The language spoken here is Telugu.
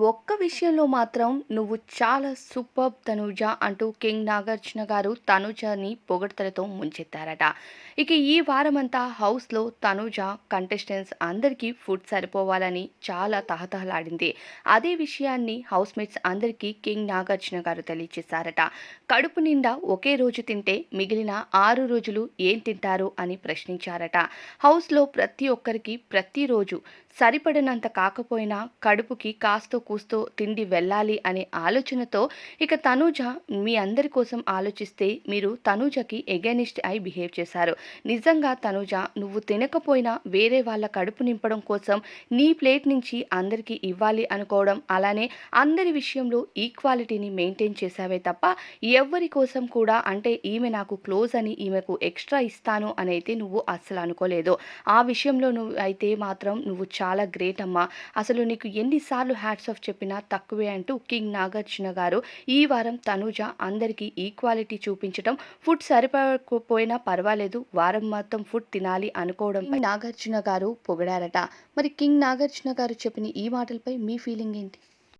ఒక్క విషయంలో మాత్రం నువ్వు చాలా సూపర్ తనుజ అంటూ కింగ్ నాగార్జున గారు తనుజని పొగడ్తలతో ముంచెత్తారట. ఇక ఈ వారమంతా హౌస్లో తనుజ కంటెస్టెంట్స్ అందరికీ ఫుడ్ సరిపోవాలని చాలా తహతహలాడింది. అదే విషయాన్ని హౌస్ మేట్స్ అందరికీ కింగ్ నాగార్జున గారు తెలియచేశారట. కడుపు నిండా ఒకే రోజు తింటే మిగిలిన ఆరు రోజులు ఏం తింటారు అని ప్రశ్నించారట. హౌస్లో ప్రతి ఒక్కరికి ప్రతిరోజు సరిపడినంత కాకపోయినా కడుపుకి కాస్త కూస్తూ తిండి వెళ్ళాలి అనే ఆలోచనతో ఇక తనూజ మీ అందరి కోసం ఆలోచిస్తే మీరు తనూజకి ఎగెనిస్ట్ అయి బిహేవ్ చేశారు. నిజంగా తనూజ నువ్వు తినకపోయినా వేరే వాళ్ళ కడుపు నింపడం కోసం నీ ప్లేట్ నుంచి అందరికీ ఇవ్వాలి అనుకోవడం అలానే అందరి విషయంలో ఈక్వాలిటీని మెయింటైన్ చేసావే తప్ప ఎవ్వరి కోసం కూడా అంటే ఈమె నాకు క్లోజ్ అని ఈమెకు ఎక్స్ట్రా ఇస్తాను అని అయితే నువ్వు అస్సలు అనుకోలేదు. ఆ విషయంలో నువ్వు అయితే మాత్రం నువ్వు చాలా గ్రేట్ అమ్మా. అసలు నీకు ఎన్నిసార్లు హ్యాట్స్ ఆఫ్ చెప్పినా తక్కువే అంటూ కింగ్ నాగార్జున గారు ఈ వారం తనుజ అందరికీ ఈక్వాలిటీ చూపించడం ఫుడ్ సరిపోకపోయినా పర్వాలేదు వారం మొత్తం ఫుడ్ తినాలి అనుకోవడం నాగార్జున గారు పొగిడారట. మరి కింగ్ నాగార్జున గారు చెప్పిన ఈ మాటలపై మీ ఫీలింగ్ ఏంటి?